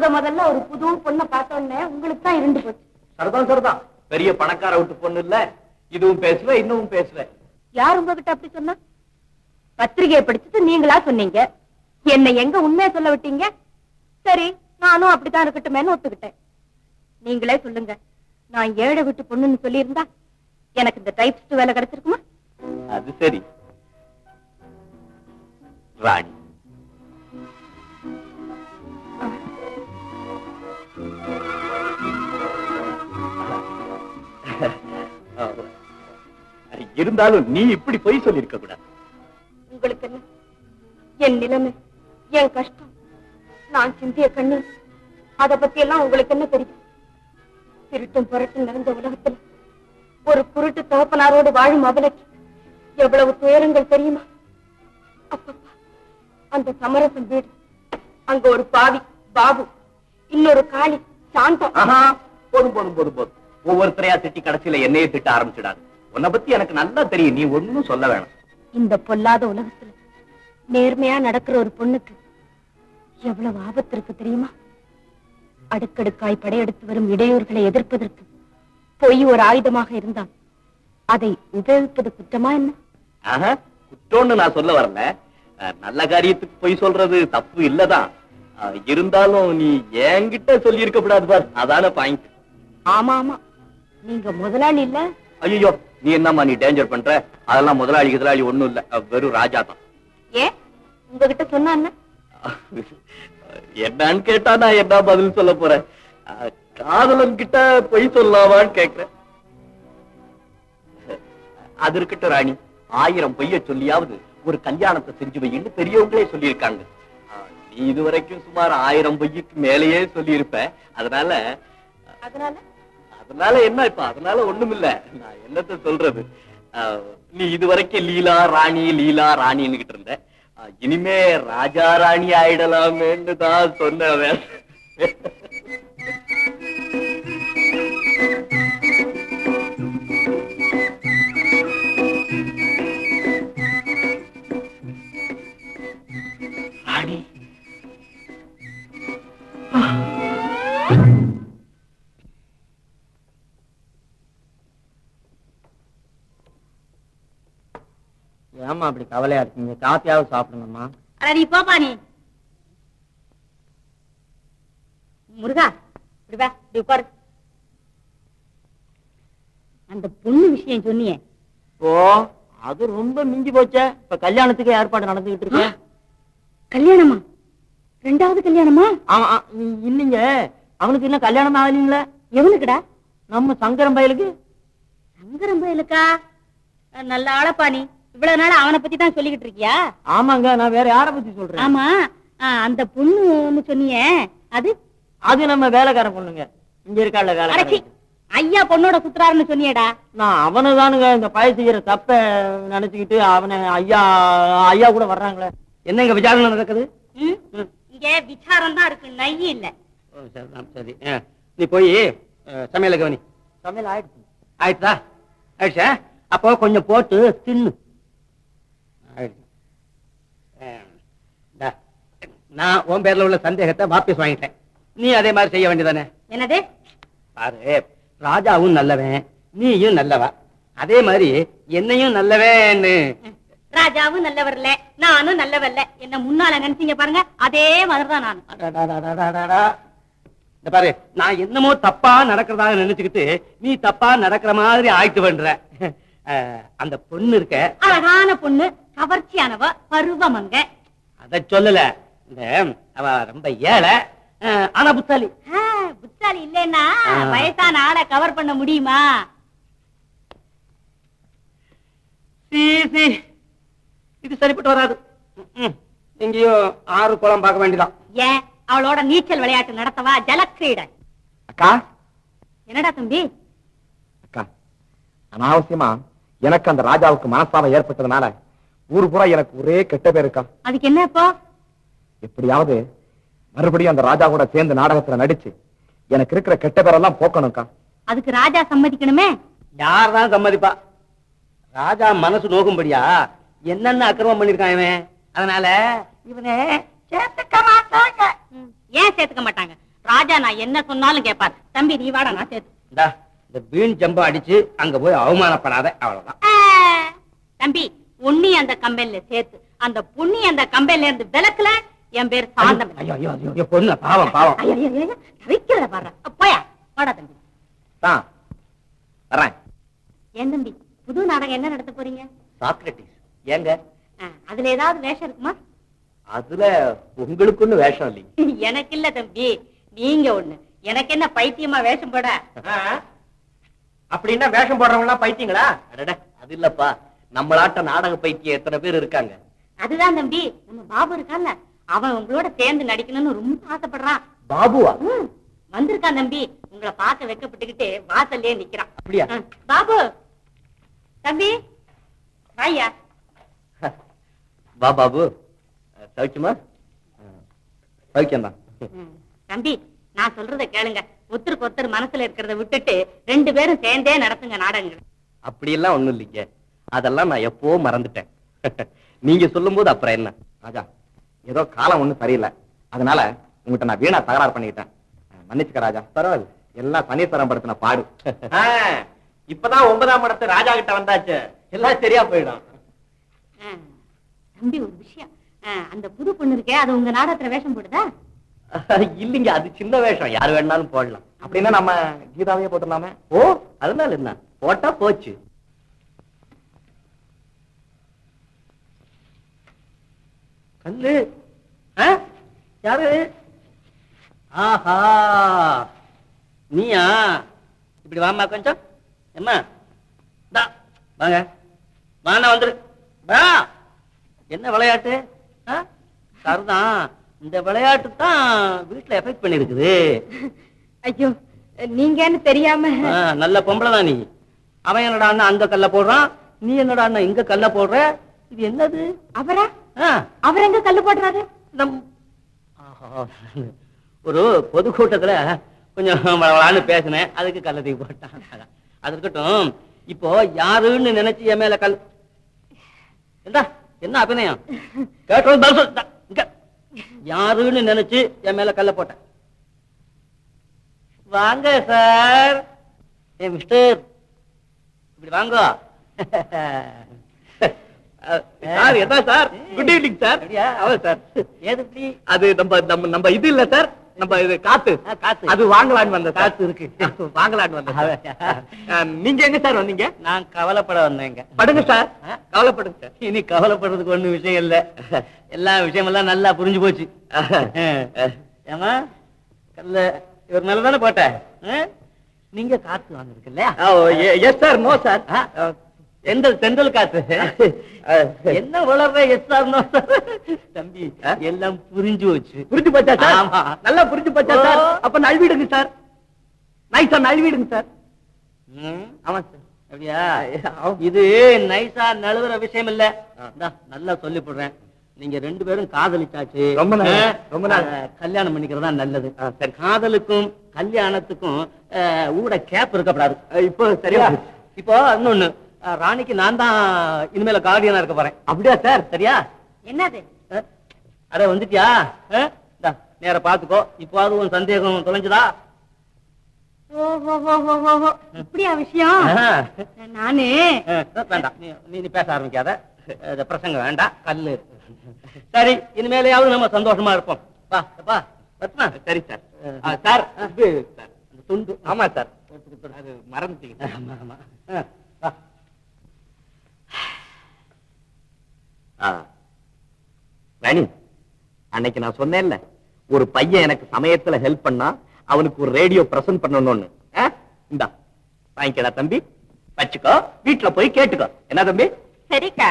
முத முதல்ல ஒரு புது பொண்ணை பார்த்த உடனே உங்களுக்கு தான் இருண்டு போச்சு. சரிதான் சரிதான். பெரிய பணக்கார விட்டு பொண்ணு இல்ல. இதுவும் பேசுவேன் இன்னமும் பேசுவேன் யார் உங்ககிட்ட அப்படி சொன்னா? பத்திரிகையை படிச்சுட்டு நீங்களா சொன்னீங்க. என்ன எங்க உண்மையை சொல்ல விட்டீங்க? சரி நானும் அப்படித்தான் இருக்கட்டுமேன்னு ஒத்துக்கிட்டேன். நீங்களே சொல்லுங்க. நான் ஏழை விட்டு பொண்ணுன்னு சொல்லியிருந்தா எனக்கு இந்த டைப்ஸ்ட் வேலை கிடைச்சிருக்குமா? அது சரி. ராணி. இருந்தாலும் நீ இப்படி பொய் சொல்லியிருக்க கூடாது. உங்களுக்கு என்ன? என் நிலைமை என் கஷ்டம் நான் சிந்திய கண்ணீர் அத பத்தி எல்லாம் உங்களுக்கு என்ன தெரியும்? திருட்டும் புரட்டும் நிறைந்த உலகத்துல ஒரு குருட்டு தகப்பனாரோடு வாழும் அவனுக்கு எவ்வளவு துயரங்கள் தெரியுமா? அப்பப்பா அந்த சமரசம் வீடு அங்க ஒரு பாவி பாபு இன்னொரு காளி சாந்தம். ஆஹா போதும் போதும் போதும் போதும். ஒவ்வொருத்தரையா திட்டி கடைசியில என்னையே திட்ட ஆரம்பிச்சிடாது. உன்னை பத்தி எனக்கு நல்லா தெரியும். நீ ஒண்ணும் சொல்ல வேணாம். இந்த பொல்லாத உலகத்துல நேர்மையா நடக்கிற ஒரு பொண்ணுக்கு எவ்வளவு ஆபத்து இருக்கு தெரியுமா? அடுக்கடுக்காய் படையெடுத்து வரும் இடையூறுகளை எதிர்ப்பதற்கு பொய் ஒரு ஆயுதமாக இருந்தால் அதை உபயோகிப்பது குற்றமா என்ன? ஆஹா, குற்றம்னு நான் சொல்ல வரல. நல்ல காரியத்துக்கு போய் சொல்றது தப்பு இல்லதான். இருந்தாலும் நீ என்கிட்ட சொல்லி இருக்க கூடாது பார். அதான பாயிண்ட் ஆமா ஆமா. நீங்க முதலாளி இல்ல ஐயோ நீ என்னம்மா நீ டேஞ்சர் பண்ற? அதெல்லாம் முதலாளி முதலாளி ஒண்ணும் இல்ல. வெறும் ராஜா தான். ஏ? உங்ககிட்ட சொன்னா என்ன? என்னன்னு கேட்டா நான் என்ன பதில் சொல்ல போறேன்? காதலன் கிட்ட பொய் சொல்லலாமான்னு கேக்குறேன். அது இருக்கட்டும் ராணி. ஆயிரம் பொய்ய சொல்லியாவது ஒரு கல்யாணத்தை செஞ்சு வைன்னு பெரியவங்களே சொல்லியிருக்காங்க. நீ இதுவரைக்கும் சுமார் ஆயிரம் பொய்யுக்கு மேலேயே சொல்லியிருப்ப. அதனால அதனால? அதனால என்ன இப்ப? அதனால ஒண்ணுமில்ல. நான் என்னத்த சொல்றது? அஹ், நீ இதுவரைக்கும் லீலா ராணி லீலா ராணின்னுகிட்டு இருந்த. இனிமே ராஜா ராணி ஆயிடலாமேன்னு தான் சொன்னவன். ஏமா அப்படி கவலையா இருக்கீங்க? காப்பியாவது சாப்பிடுங்கம்மா. அட நீ போப்பா நீ. முருகா இப்படி வா இப்படி உட்காரு. அந்த பொண்ணு விஷயம் சொன்னியே. ஓ அது ரொம்ப மிஞ்சி போச்சே. இப்ப கல்யாணத்துக்கு ஏற்பாடு நடந்துகிட்டு இருக்கு. கல்யாணமா? ரெண்டாவது கல்யாணமா? இல்லைங்க. அவனுக்கு இன்னும் கல்யாணம் ஆகலீங்களே. எவனுக்குடா? நம்ம சங்கரம் பயலுக்கு. சங்கரம் பயலுக்கா? நல்ல ஆளப்பா நீ. இவ்வளவு நாள் அவனை பத்தி தான் சொல்லிக்கிட்டு இருக்கியா? ஆமாங்க நான் வேற யார பத்தி சொல்றேன்? ஆமா அந்த பொண்ணுன்னு சொன்னியே அது? அது நம்ம வேலைக்காரன் பொண்ணுங்க. இங்க இருக்கால வேலைக்காரன் ஐயா பொண்ணோட சுத்துறாருன்னு சொன்னியேடா. நான் அவனை தானுங்க இந்த பய செய்யற தப்ப நினைச்சுக்கிட்டு அவனை ஐயா ஐயா கூட வர்றாங்களே. என்னங்க விசாரணை நடக்குது? இங்க விசாரம் தான் இருக்கு நை இல்ல. சரி நீ போய் சமையல கவனி. சமையல் ஆயிடுச்சு. ஆயிடுச்சா? ஆயிடுச்சா? அப்போ கொஞ்சம் போட்டு தின்னு. நான் உன் பேர்ல உள்ள சந்தேகத்தை வாபஸ் வாங்கிட்டேன். நீ அதே மாதிரி செய்ய வேண்டியதானே? என்னது? பாரு ராஜாவும் நல்லவன் நீயும் நல்லவ? அதே மாதிரி என்னையும் நல்லவேன்னு. ராஜாவும் நல்லவர்ல நானும் நல்லவர்ல என்ன முன்னால நினைச்சீங்க பாருங்க அதே மாதிரிதான் நான். இந்த பாரு நான் என்னமோ தப்பா நடக்கிறதாக நினைச்சுக்கிட்டு நீ தப்பா நடக்கிற மாதிரி ஆயிட்டு பண்ற அந்த பொண்ணு இருக்க அழகான பொண்ணு கவர்ச்சியானவ பருவமங்க. அத சொல்லல. இந்த அவ ரொம்ப ஏழை. ஆனா புத்தாலி. புத்தாலி இல்லைன்னா. வயசான ஆளை கவர் பண்ண முடியுமா. இது சரிப்பட்டு வராது. எங்கேயோ ஆறு குளம் பார்க்க வேண்டியதான் ஏன்? அவளோட நீச்சல் விளையாட்டு நடத்தவா ஜலக்கிரீட அக்கா. என்னடா தம்பி? அக்கா அனாவசியமா எனக்கு அந்த ராஜாவுக்கு மனஸ்தாபம் ஏற்பட்டதுனால ஊர் பூரா எனக்கு ஒரே கெட்ட பேர் இருக்கா? அதுக்கு என்ன இப்போ எப்படியாவது மறுபடியும் அந்த ராஜா கூட சேர்ந்து நாடகத்துல நடிச்சு எனக்கு இருக்கிற கெட்ட பேரெல்லாம் போக்கணும்க்கா. அதுக்கு ராஜா சம்மதிக்கணுமே? யார் தான் சம்மதிப்பா? ராஜா மனசு நோகும்படியா என்னென்ன அக்கிரமம் பண்ணிருக்கான் இவன்? அதனால இவனே சேர்த்துக்க மாட்டாங்க. ஏன் சேர்த்துக்க மாட்டாங்க? நான் என்ன சொன்னாலும் கேட்பார். தம்பி நீ வாடா நான் சேர்த்து. இந்தா வீண் ஜம்பம் அடிச்சு அங்க போய் அவமானப்படாத அவ்வளவுதான். தம்பி உன்னி அந்த கம்பெனில சேர்த்து அந்த புண்ணி அந்த கம்பெனில இருந்து விளக்குல என் பேர் சாந்தம். பொண்ணு பாவம் பாவம். தவிக்கிறத பாரு போயா தம்பி. வரேன் ஏன் தம்பி புது நாடகம் என்ன நடத்த போறீங்க? சாக்ரட்டிஸ் ஏங்க? அதுல ஏதாவது வேஷம் இருக்குமா? அதுல உங்களுக்குன்னு வேஷம் இல்லைங்க. எனக்கு இல்ல தம்பி நீங்க ஒண்ணு. எனக்கு என்ன பைத்தியமா வேஷம் போட? அப்படின்னா வேஷம் போடுறவங்க எல்லாம் பைத்தியங்களா அது இல்லப்பா. நம்மளாட்ட நாடக பைத்தியம் எத்தனை பேர் இருக்காங்க? அதுதான் தம்பி நம்ம பாபு இருக்கான்ல அவன் உங்களோட சேர்ந்து நடிக்கணும்னு ரொம்ப ஆசைப்படுறான். பாபுவா? வந்திருக்கான் தம்பி உங்களை பார்க்க வைக்கப்பட்டுக்கிட்டு வாசல்லே நிக்கிறான். அப்படியா? பாபு தம்பி வாயா வா பாபு. சௌக்கியமா? சௌக்கியம்தான். தம்பி நான் சொல்றத கேளுங்க. ஒருத்தருக்கு ஒருத்தர் மனசுல இருக்கிறத விட்டுட்டு ரெண்டு பேரும் சேர்ந்தே நடத்துங்க நாடகங்கள். அப்படியெல்லாம் ஒண்ணும் இல்லைங்க. அதெல்லாம் நான் எப்போ மறந்துட்டேன். நீங்க சொல்லும்போது அப்புறம் என்ன? ராஜா ஏதோ காலம் ஒண்ணும் சரியில்லை. அதனால உங்ககிட்ட நான் வீணா தகராறு பண்ணிக்கிட்டேன். மன்னிச்சுக்க ராஜா. பரவாயில்ல. எல்லாம் தண்ணீர் படுத்தின பாடு. ஆ, இப்பதான் ஒன்பதாம் இடத்து ராஜா கிட்ட வந்தாச்சு. எல்லாம் சரியா போயிடும். தம்பி ஒரு விஷயம். அந்த புது பொண்ணு இருக்கே அது உங்க நாடகத்துல வேஷம் போடுதா? இல்லைங்க அது சின்ன வேஷம். யார் வேணாலும் போடலாம். அப்படின்னா நம்ம கீதாவையே போட்டுடலாமே. ஓ அதனால என்ன? போட்டா போச்சு. கல்லு? யாரு? ஆஹா. நீயா? இப்படி வாமா கொஞ்சம். எம்மா தா வாங்க. வாண்ணா வந்துரு. வா. என்ன விளையாட்டு? சரிதான் இந்த விளையாட்டு தான் வீட்டுல எஃபெக்ட் பண்ணிருக்குது. ஐயோ நீங்கன்னு தெரியாம. நல்ல பொம்பளை தான் நீ. அவன் என்னடா அண்ணா அந்த கல்ல போடுறான் நீ என்னடா அண்ணா இங்க கல்ல போடுற. இது என்னது? அவரா? அவர் எங்க கல்லு போடுறாரு நம். ஒரு பொதுக்கூட்டத்துல கொஞ்சம் வளவளான்னு பேசினேன். அதுக்கு கல்ல தூக்கி போட்டான். அது இருக்கட்டும். இப்போ யாருன்னு நினைச்சு என் மேல கல் என்ன என்ன அபிநயம்? கேட்டோம். யாருன்னு நினைச்சு என் மேல கல்ல போட்டேன். வாங்க சார். ஏ மிஸ்டர். இப்படி வாங்க. சார் என்ன சார்? Good evening sir? அவன் சார் ஏது அது நம்ம நம்ம நம்ம இது இல்ல சார் நம்ம இது காத்து. அது வாங்கலான்னு வந்த காத்து இருக்கு. வாங்கலான்னு வந்த நீங்க எங்க சார் வந்தீங்க? நான் கவலைப்பட வந்தேங்க. படுங்க சார்? கவலைப்படுங்க சார் இனி கவலைப்படுறதுக்கு ஒண்ணும் விஷயம் இல்ல. எல்லா விஷயமெல்லாம் நல்லா புரிஞ்சு போச்சு. ஏமா கல்ல இவர் மேல தானே போட்ட? நீங்க காத்து வாங்கிருக்கு இல்லையா? எஸ் சார் நோ சார் தென்றல் காத்து என்ன வளர்ற எஸ் சார் நோ தம்பி? எல்லாம் புரிஞ்சு போச்சு. புரிஞ்சு போச்சா சார்? ஆமா. நல்லா புரிஞ்சு போச்சா சார். அப்ப சார். நைஸா நழுவிடுங்க சார். ஆமா சார். அப்படியா? இது நைஸா நழுவுற விஷயம் இல்ல. நல்லா சொல்லி போடுறேன். நீங்க ரெண்டு பேரும் காதலிச்சாச்சு. ரொம்ப ரொம்ப கல்யாணம் பண்ணிக்கிறதா நல்லது. காதலுக்கும் கல்யாணத்துக்கும் ஊட கேப் இருக்கப்படாது இப்போ சரியா. இப்போ இன்னொன்னு. ராணிக்கு நான் தான் இனிமேல கார்டியனா இருக்க போறேன். அப்படியா சார் சரியா? என்னது? அட வந்துட்டியா? நேர பாத்துக்கோ. இப்போ உன் சந்தேகம் தொலைஞ்சுதா? இப்படியா விஷயம். நானு. வேண்டாம். நீ பேச ஆரம்பிக்காத. அஹ், பிரசங்கம் வேண்டாம். கல்லு. சரி இனிமேலையாவது நம்ம சந்தோஷமா இருப்போம். வா ரத்னா. சரி சார் சார் இது சார் அந்த துண்டு. ஆமா சார். அது மறந்துட்டீங்க. ஆமா ஆமா. ராணி அன்னைக்கு நான் சொன்னேன்ல ஒரு பையன் எனக்கு சமயத்துல ஹெல்ப் பண்ணா அவனுக்கு ஒரு ரேடியோ பிரசன்ட் பண்ணணும்னு? இந்தா வாங்கிக்கடா தம்பி. வச்சுக்கோ வீட்டுல போய் கேட்டுக்கோ. என்ன தம்பி? சரிக்கா.